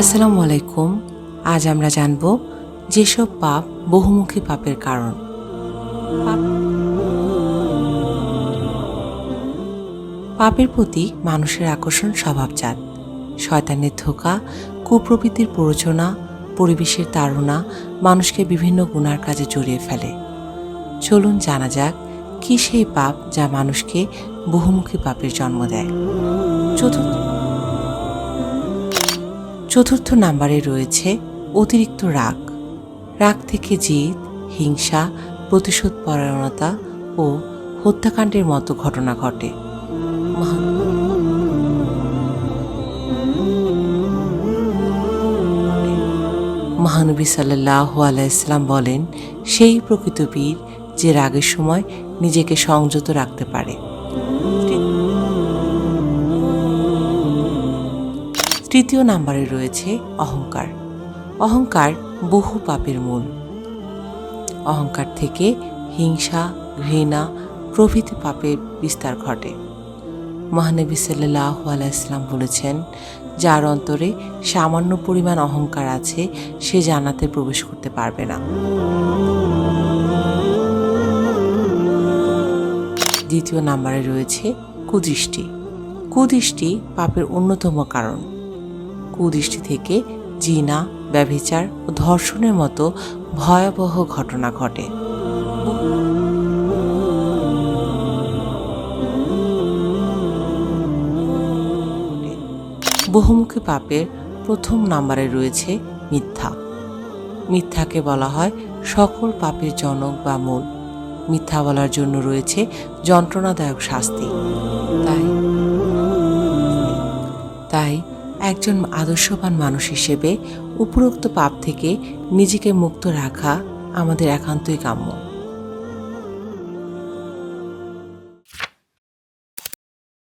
আসসালামু আলাইকুম। আজ আমরা জানব যেসব পাপ বহুমুখী পাপের কারণ। পাপের প্রতি মানুষের আকর্ষণ স্বভাবজাত। শয়তানের ধোকা, কুপ্রবৃত্তির প্ররোচনা, পরিবেশের তাড়না মানুষকে বিভিন্ন গুণার কাজে জড়িয়ে ফেলে। চলুন জানা যাক কি সেই পাপ যা মানুষকে বহুমুখী পাপের জন্ম দেয়। চতুর্থ চতুর্থ নাম্বারে রয়েছে অতিরিক্ত রাগ। রাগ থেকে জিদ, হিংসা, প্রতিশোধ পরায়ণতা ও হত্যাকাণ্ডের মতো ঘটনা ঘটে। মহান মহানবী সাল্লাহ আলাইসলাম বলেন, সেই প্রকৃত বীর যে রাগের সময় নিজেকে সংযত রাখতে পারে। তৃতীয় নাম্বারে রয়েছে অহংকার। অহংকার বহু পাপের মূল। অহংকার থেকে হিংসা, ঘৃণা প্রভৃতি পাপের বিস্তার ঘটে। মহানবী সাল্লাহ আলাইসলাম বলেছেন, যার অন্তরে সামান্য পরিমাণ অহংকার আছে, সে জানাতে প্রবেশ করতে পারবে না। দ্বিতীয় নাম্বারে রয়েছে কুদৃষ্টি। কুদৃষ্টি পাপের অন্যতম কারণ। কুদৃষ্টি থেকে জিনা, ব্যভিচার ও ধর্ষণের মতো ভয়াবহ ঘটনা ঘটে। বহুমুখী পাপের প্রথম নাম্বারে রয়েছে মিথ্যা। মিথ্যাকে বলা হয় সকল পাপের জনক বা মূল। মিথ্যা বলার জন্য রয়েছে যন্ত্রণাদায়ক শাস্তি। তাই তাই একজন আদর্শবান মানুষ হিসেবে উপরোক্ত পাপ থেকে নিজেকে মুক্ত রাখা আমাদের একান্তই কাম্য।